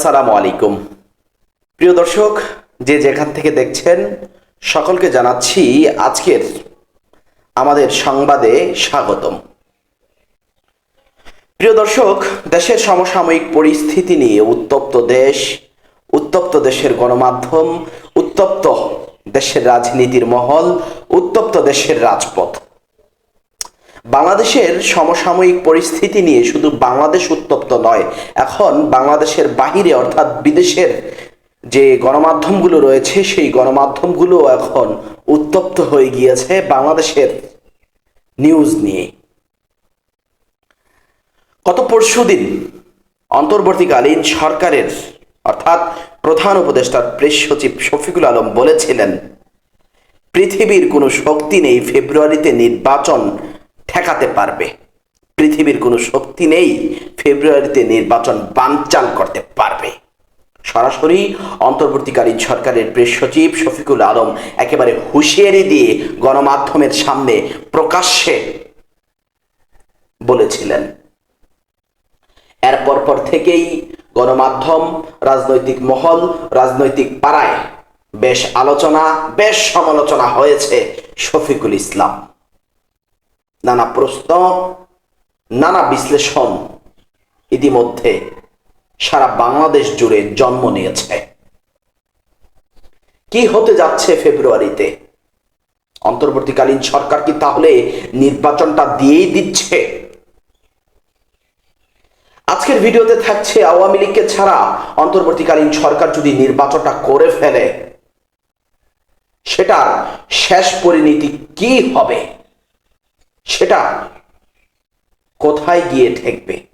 আসসালামু আলাইকুম। প্রিয় দর্শক, যে যেখান থেকে দেখছেন, সকলকে জানাচ্ছি আজকের আমাদের সংবাদে স্বাগতম। প্রিয় দর্শক, দেশের সমসাময়িক পরিস্থিতি নিয়ে উত্তপ্ত দেশ, উত্তপ্ত দেশের গণমাধ্যম, উত্তপ্ত দেশের রাজনীতির মহল, উত্তপ্ত দেশের রাজপথ। বাংলাদেশের সমসাময়িক পরিস্থিতি নিয়ে শুধু বাংলাদেশ উত্তপ্ত নয়, এখন বাংলাদেশের বাহিরে অর্থাৎ বিদেশের যে গণমাধ্যমগুলো রয়েছে, সেই গণমাধ্যমগুলো এখন উত্তপ্ত হয়ে গিয়েছে বাংলাদেশের নিউজ নিয়ে। গত পরশু দিন অন্তর্বর্তীকালীন সরকারের অর্থাৎ প্রধান উপদেষ্টার প্রেস সচিব শফিকুল আলম বলেছিলেন, পৃথিবীর কোনো শক্তি নেই ফেব্রুয়ারিতে নির্বাচন ঠেকাতে পারবে। পৃথিবীর কোনো শক্তি নেই ফেব্রুয়ারিতে নির্বাচন বানচাল করতে পারবে। সরাসরি অন্তর্বর্তীকালীন সরকারের প্রেস সচিব শফিকুল আলম একেবারে হুঁশিয়ারি দিয়ে গণমাধ্যমের সামনে প্রকাশ্যে বলেছিলেন। এরপর পর থেকেই গণমাধ্যম, রাজনৈতিক মহল, রাজনৈতিক পাড়ায় বেশ আলোচনা, বেশ সমালোচনা হয়েছে শফিকুল ইসলাম। নানা প্রশ্ন, নানা বিশ্লেষণ ইতিমধ্যে সারা বাংলাদেশ জুড়ে জন্ম নিয়েছে। কি হতে যাচ্ছে ফেব্রুয়ারিতে? অন্তর্বর্তীকালীন সরকার কি তাহলে নির্বাচনটা দিয়েই দিচ্ছে? আজকের ভিডিওতে থাকছে, আওয়ামী লীগকে ছাড়া অন্তর্বর্তীকালীন সরকার যদি নির্বাচনটা করে ফেলে, সেটার শেষ পরিণতি কি হবে? সেটা কোথায় গিয়ে ঠেকবে?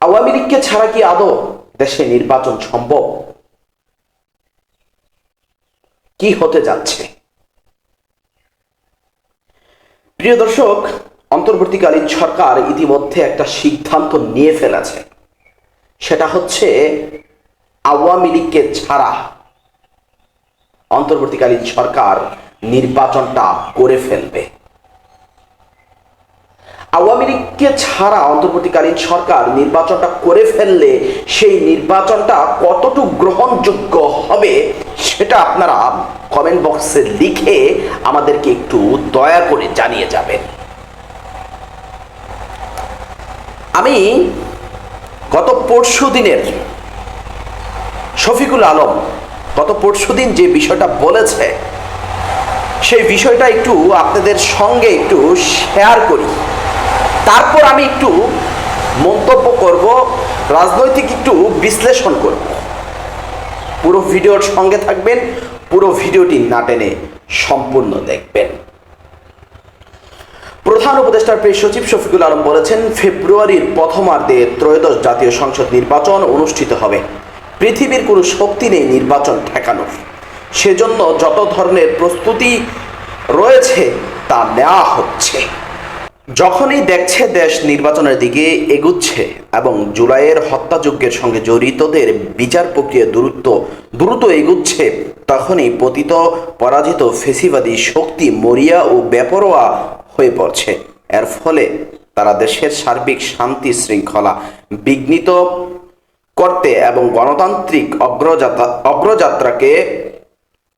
আওয়ামী লীগকে ছাড়া কি আদৌ দেশে নির্বাচন সম্ভব? কি হতে যাচ্ছে? প্রিয় দর্শক, অন্তর্বর্তীকালীন সরকার ইতিমধ্যে একটা সিদ্ধান্ত নিয়ে ফেলেছে। সেটা হচ্ছে আওয়ামী লীগকে ছাড়া। অন্তর্বর্তীকালীন সরকার নির্বাচনটা করে ফেলবে। আওয়ামী লীগকে ছাড়া অন্তর্বর্তীকালীন সরকার নির্বাচনটা করে ফেললে সেই নির্বাচনটা কতটুকু গ্রহণযোগ্য হবে সেটা আপনারা কমেন্ট বক্সে লিখে আমাদেরকে একটু দয়া করে জানিয়ে যাবেন। আমি গত পরশু দিনের শফিকুল আলম গত পরশু দিন যে বিষয়টা বলেছে সেই বিষয়টা একটু আপনাদের সঙ্গে একটু শেয়ার করি। তারপর আমি একটু মন্তব্য করব, রাজনৈতিক একটু বিশ্লেষণ করব। পুরো ভিডিওর সঙ্গে থাকবেন, পুরো ভিডিওটি না টেনে সম্পূর্ণ দেখবেন। প্রধান উপদেষ্টার প্রেস সচিব শফিকুল আলম বলেছেন, ফেব্রুয়ারির প্রথমার্ধে ত্রয়োদশ জাতীয় সংসদ নির্বাচন অনুষ্ঠিত হবে। পৃথিবীর কোনো শক্তি নেই নির্বাচন ঠেকানোর। সেজন্য যত ধরনের প্রস্তুতি রয়েছে তা নেওয়া হচ্ছে। যখনই দেখছে দেশ নির্বাচনের দিকে এগুচ্ছে এবং জুলাইয়ের হত্যাযজ্ঞের সঙ্গে জড়িতদের বিচার প্রক্রিয়া দ্রুত দ্রুত এগুচ্ছে, তখনই পতিত, পরাজিত ফেসিবাদী শক্তি মরিয়া ও বেপরোয়া হয়ে পড়ছে। এর ফলে তারা দেশের সার্বিক শান্তি শৃঙ্খলা বিঘ্নিত করতে এবং গণতান্ত্রিক অগ্রযাত্রা অগ্রযাত্রাকে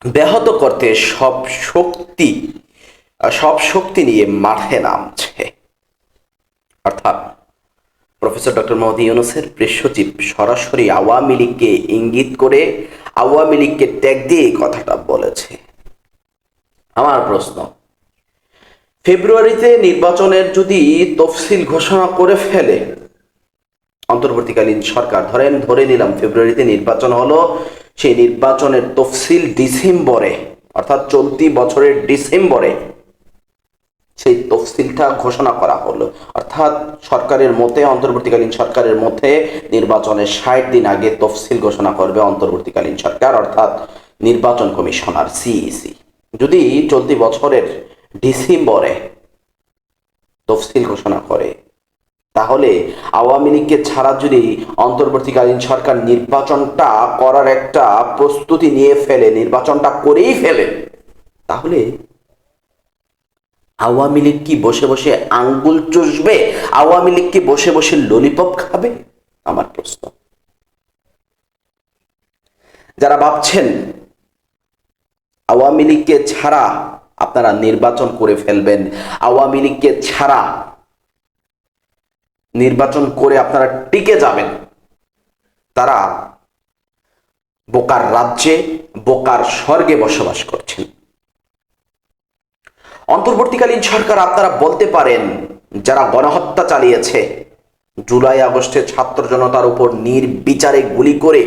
ব্যাহত করতে সব শক্তি সব শক্তি নিয়ে মাঠে নামছে। অর্থাৎ প্রফেসর ডক্টর মোহাম্মদ ইউনুসের প্রেস সচিব সরাসরি আওয়ামী লীগকে ইঙ্গিত করে আওয়ামী লীগকে ট্যাগ দিয়ে কথাটা বলেছে। আমার প্রশ্ন, ফেব্রুয়ারিতে নির্বাচনের যদি তফসিল ঘোষণা করে ফেলে, অন্তর্বর্তীকালীন সরকার, ধরেন ধরে নিলাম ফেব্রুয়ারিতে নির্বাচন হলো সেই নির্বাচনের তফসিল ডিসেম্বরে, অর্থাৎ চলতি বছরের ডিসেম্বরে সেই তফসিলটা ঘোষণা করা হলো। অর্থাৎ সরকারের মতে, অন্তর্বর্তীকালীন সরকারের মধ্যে নির্বাচনের ষাট দিন আগে তফসিল ঘোষণা করবে অন্তর্বর্তীকালীন সরকার, অর্থাৎ নির্বাচন কমিশনার সিইসি যদি চলতি বছরের ডিসেম্বরে তফসিল ঘোষণা করে তাহলে আওয়ামী লীগকে ছাড়া যদি অন্তর্বর্তীকালীন সরকার নির্বাচনটা করার একটা প্রস্তুতি নিয়ে ফেলে, নির্বাচনটা করেই ফেলে, তাহলে আওয়ামী লীগ কি বসে বসে আঙ্গুল চষবে? আওয়ামী লীগ কি বসে বসে ললিপপ খাবে? আমার প্রশ্ন। যারা ভাবছেন আওয়ামী লীগকে ছাড়া আপনারা নির্বাচন করে ফেলবেন, আওয়ামী লীগকে ছাড়া নির্বাচন করে আপনারা টিকে যাবেন। তারা বোকার রাজ্যে, বোকার স্বর্গে বসবাস করছেন। অন্তর্বর্তীকালীন সরকার আপনারা বলতে পারেন, যারা গণহত্যা চালিয়েছে, জুলাই আগস্টে ছাত্র জনতার উপর নির্বিচারে গুলি করে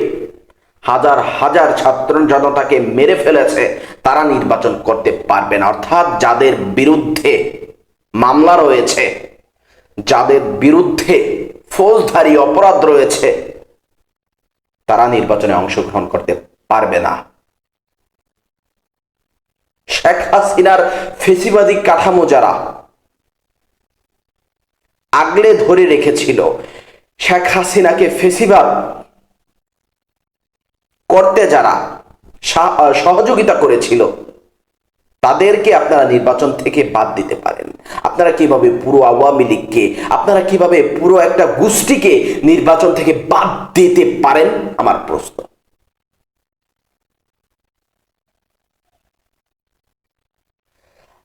হাজার হাজার ছাত্র জনতাকে মেরে ফেলেছে, তারা নির্বাচন করতে পারবে না। অর্থাৎ যাদের বিরুদ্ধে মামলা রয়েছে যাদের বিরুদ্ধে ফৌজদারি অপরাধ রয়েছে, তারা নির্বাচনে অংশগ্রহণ করতে পারবে না। শেখ হাসিনার ফেসিবাদী কাঠামো যারা আগলে ধরে রেখেছিল, শেখ হাসিনাকে ফেসিবাদ করতে যারা সহযোগিতা করেছিল তাদেরকে আপনারা নির্বাচন থেকে বাদ দিতে পারেন। আপনারা কীভাবে পুরো আওয়ামী লীগকে, আপনারা কীভাবে পুরো একটা গোষ্ঠীকে নির্বাচন থেকে বাদ দিতে পারেন? আমার প্রশ্ন।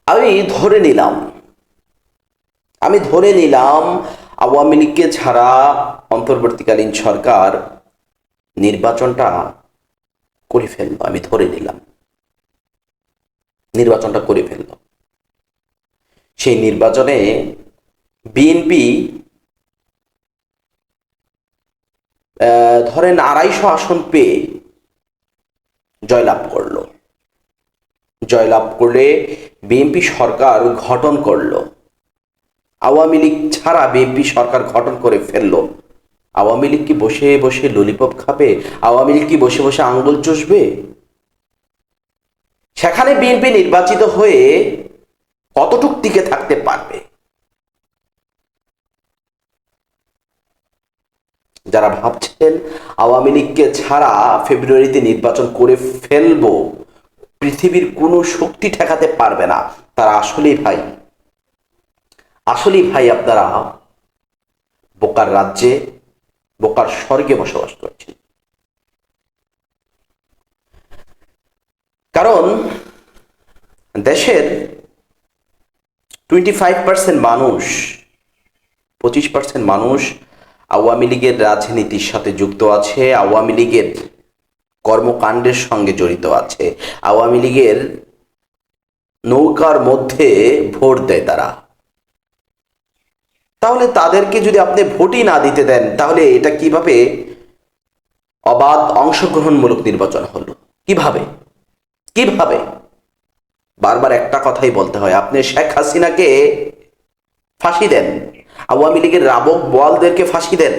আমি ধরে নিলাম, আমি ধরে নিলাম আওয়ামী লীগকে ছাড়া অন্তর্বর্তীকালীন সরকার নির্বাচনটা করে ফেলল, আমি ধরে নিলাম। নির্বাচনটা করে ফেলল। সেই নির্বাচনে বিএনপি ধরেন আড়াইশো আসন পেয়ে জয়লাভ করল। জয়লাভ করলে বিএনপি সরকার গঠন করল। আওয়ামী লীগ ছাড়া বিএনপি সরকার গঠন করে ফেলল। আওয়ামী লীগ কি বসে বসে ললিপপ খাবে? আওয়ামী লীগ কি বসে বসে আঙ্গুল চষবে? সেখানে বিএনপি নির্বাচিত হয়ে কতটুক টিকে থাকতে পারবে? যারা ভাবছেন আওয়ামী লীগকে ছাড়া ফেব্রুয়ারিতে নির্বাচন করে ফেলব, পৃথিবীর কোনো শক্তি ঠেকাতে পারবে না, তারা আসলেই ভাই। আসলেই ভাই আপনারা বোকার রাজ্যে, বোকার স্বর্গে বসবাস করছেন। কারণ দেশের টোয়েন্টি ফাইভ পার্সেন্ট মানুষ, পঁচিশ পার্সেন্ট মানুষ আওয়ামী লীগের রাজনীতির সাথে যুক্ত আছে, আওয়ামী লীগের কর্মকাণ্ডের সঙ্গে জড়িত আছে। আওয়ামী লীগের নৌকার মধ্যে ভোট দেয় তারা। তাহলে তাদেরকে যদি আপনি ভোটই না দিতে দেন, তাহলে এটা কীভাবে অবাধ অংশগ্রহণমূলক নির্বাচন হলো? কীভাবে? কীভাবে? বারবার একটা কথাই বলতে হয়। আপনি শেখ হাসিনাকে ফাঁসি দেন। আওয়ামী লীগের রাবক বোয়ালদেরকে ফাঁসি দেন।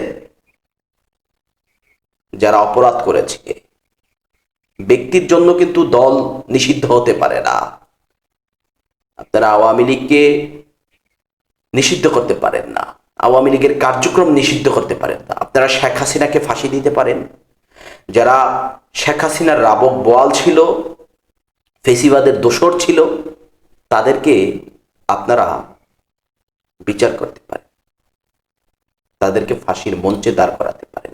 যারা অপরাধ করেছে। ব্যক্তির জন্য কিন্তু দল নিষিদ্ধ হতে পারে না। আপনারা আওয়ামী লীগকে নিষিদ্ধ করতে পারেন না। আওয়ামী লীগের কার্যক্রম নিষিদ্ধ করতে পারেন না। আপনারা শেখ হাসিনাকে ফাঁসি দিতে পারেন। যারা শেখ হাসিনার রাবক বোয়াল ছিল ফেসিবাদের দোষর ছিল তাদেরকে আপনারা বিচার করতে পারেন। তাদেরকে ফাঁসির মঞ্চে দাঁড় করাতে পারেন।